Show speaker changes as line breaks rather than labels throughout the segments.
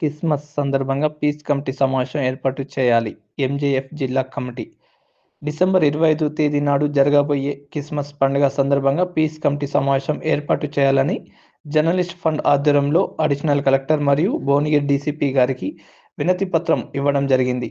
Christmas సందర్భంగా peace committee సమావేశం ఏర్పాటు చేయాలి. ఎంజేఎఫ్ జిల్లా కమిటీ. డిసెంబర్ ఇరవై ఐదు తేదీ నాడు జరగబోయే క్రిస్మస్ పండుగ సందర్భంగా పీస్ కమిటీ సమావేశం ఏర్పాటు చేయాలని జర్నలిస్ట్ ఫండ్ ఆధ్వర్యంలో అడిషనల్ కలెక్టర్ మరియు భువనగిరి డీసీపీ గారికి వినతి పత్రం ఇవ్వడం జరిగింది.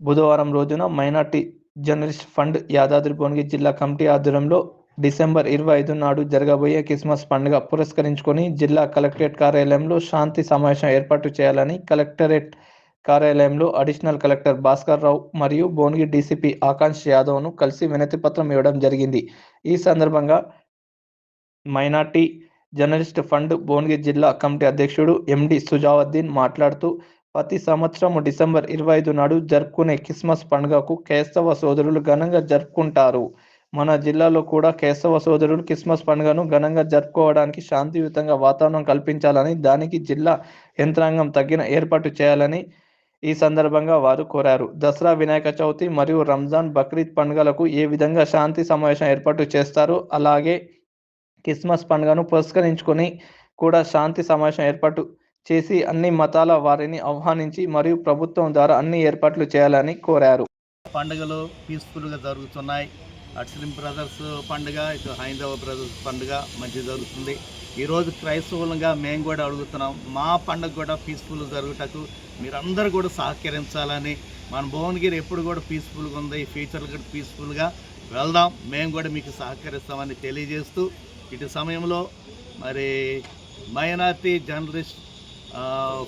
బుధవారం రోజున minority journalist fund Yadadri Bhuvanagiri జిల్లా కమిటీ ఆధ్వర్యంలో డిసెంబర్ ఇరవై ఐదు నాడు జరగబోయే క్రిస్మస్ పండుగ పురస్కరించుకొని జిల్లా కలెక్టరేట్ కార్యాలయంలో శాంతి సమావేశం ఏర్పాటు చేయాలని కలెక్టరేట్ కార్యాలయంలో అడిషనల్ కలెక్టర్ భాస్కర్ రావు మరియు భువనగిరి డీసీపీ ఆకాంక్ష యాదవ్ను కలిసి వినతి పత్రం ఇవ్వడం జరిగింది. ఈ సందర్భంగా మైనార్టీ జర్నలిస్ట్ ఫండ్ భోనగిరి జిల్లా కమిటీ అధ్యక్షుడు ఎండి సుజావుద్దీన్ మాట్లాడుతూ ప్రతి సంవత్సరం డిసెంబర్ ఇరవై ఐదు నాడు జరుపుకునే క్రిస్మస్ పండుగకు క్రైస్తవ సోదరులు ఘనంగా జరుపుకుంటారు. మన జిల్లాలో కూడా క్రైస్తవ సోదరుడు క్రిస్మస్ పండుగను ఘనంగా జరుపుకోవడానికి శాంతియుతంగా వాతావరణం కల్పించాలని దానికి జిల్లా యంత్రాంగం తగిన ఏర్పాటు చేయాలని ఈ సందర్భంగా వారు కోరారు. దసరా వినాయక చవితి మరియు రంజాన్ బక్రీద్ పండుగలకు ఏ విధంగా శాంతి సమావేశం ఏర్పాటు చేస్తారో అలాగే క్రిస్మస్ పండుగను పురస్కరించుకొని కూడా శాంతి సమావేశం ఏర్పాటు చేసి అన్ని మతాల వారిని ఆహ్వానించి మరియు ప్రభుత్వం ద్వారా అన్ని ఏర్పాట్లు చేయాలని కోరారు.
పండుగలు పీస్ఫుల్గా జరుగుతున్నాయి. అట్లిం బ్రదర్స్ పండుగ ఇటు హైందవ బ్రదర్స్ పండుగ మంచి జరుగుతుంది. ఈరోజు క్రైస్తవులుగా మేము కూడా అడుగుతున్నాం మా పండుగ కూడా పీస్ఫుల్ జరుగుటకు మీరందరూ కూడా సహకరించాలని. మన భువనగిరి ఎప్పుడు కూడా పీస్ఫుల్గా ఉంది ఫ్యూచర్లో కూడా పీస్ఫుల్గా వెళ్దాం. మేము కూడా మీకు సహకరిస్తామని తెలియజేస్తూ ఇటు సమయంలో మరి మైనార్టీ జర్నలిస్ట్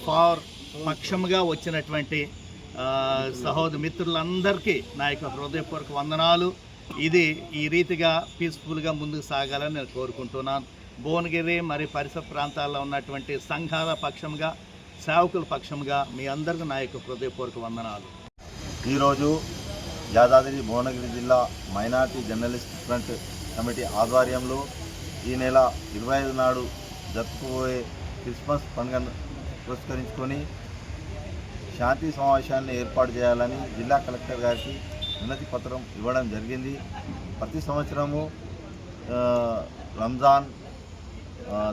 ఫార్ పక్షంగా వచ్చినటువంటి ఆ, సహోదర మిత్రులందరికీ నా యొక్క హృదయపూర్వక వందనాలు. ఇది ఈ రీతిగా పీస్ఫుల్గా ముందుకు సాగాలని నేను కోరుకుంటున్నాను. భువనగిరి మరి పరిసర ప్రాంతాల్లో ఉన్నటువంటి సంఘాల పక్షంగా సేవకుల పక్షంగా మీ అందరికీ నా యొక్క హృదయపూర్వక వందనాలు.
ఈరోజు యాదాద్రి భువనగిరి జిల్లా మైనార్టీ జర్నలిస్ట్ ఫ్రంట్ కమిటీ ఆధ్వర్యంలో ఈ నెల ఇరవై ఐదు నాడు జరుపుకోబోయే క్రిస్మస్ పండుగను పురస్కరించుకొని శాంతి సమావేశాన్ని ఏర్పాటు చేయాలని జిల్లా కలెక్టర్ గారికి వినతి పత్రం ఇవ్వడం జరిగింది. ప్రతి సంవత్సరము రంజాన్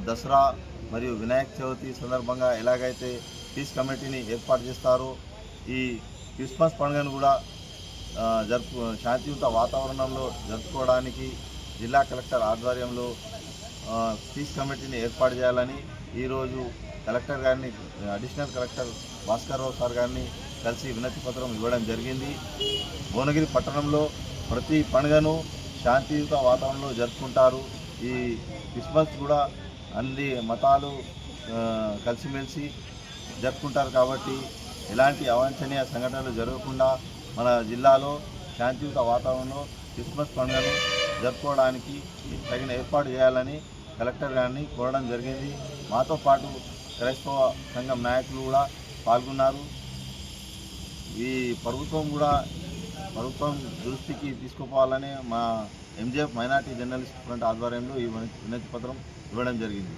దసరా మరియు వినాయక చవితి సందర్భంగా ఎలాగైతే పీస్ కమిటీని ఏర్పాటు చేస్తారో ఈ క్రిస్మస్ పండుగను కూడా జరుపు శాంతియుత వాతావరణంలో జరుపుకోవడానికి జిల్లా కలెక్టర్ ఆధ్వర్యంలో పీస్ కమిటీని ఏర్పాటు చేయాలని ఈరోజు కలెక్టర్ గారిని additional collector Bhaskar Rao sir గారిని కలిసి వినతి పత్రం ఇవ్వడం జరిగింది. భువనగిరి పట్టణంలో ప్రతి పండుగను శాంతియుత వాతావరణంలో జరుపుకుంటారు. ఈ క్రిస్మస్ కూడా అన్ని మతాలు కలిసిమెలిసి జరుపుకుంటారు కాబట్టి ఎలాంటి అవాంఛనీయ సంఘటనలు జరగకుండా మన జిల్లాలో శాంతియుత వాతావరణంలో క్రిస్మస్ పండుగను జరుపుకోవడానికి తగిన ఏర్పాటు చేయాలని కలెక్టర్ గారిని కోరడం జరిగింది. మాతో పాటు క్రైస్తవ సంఘం నాయకులు కూడా పాల్గొన్నారు. ఈ ప్రభుత్వం కూడా ప్రభుత్వం దృష్టికి తీసుకుపోవాలని మా ఎంజేఎఫ్ మైనార్టీ జర్నలిస్ట్ ఫ్రంట్ ఆధ్వర్యంలో ఈ వినతి పత్రం ఇవ్వడం జరిగింది.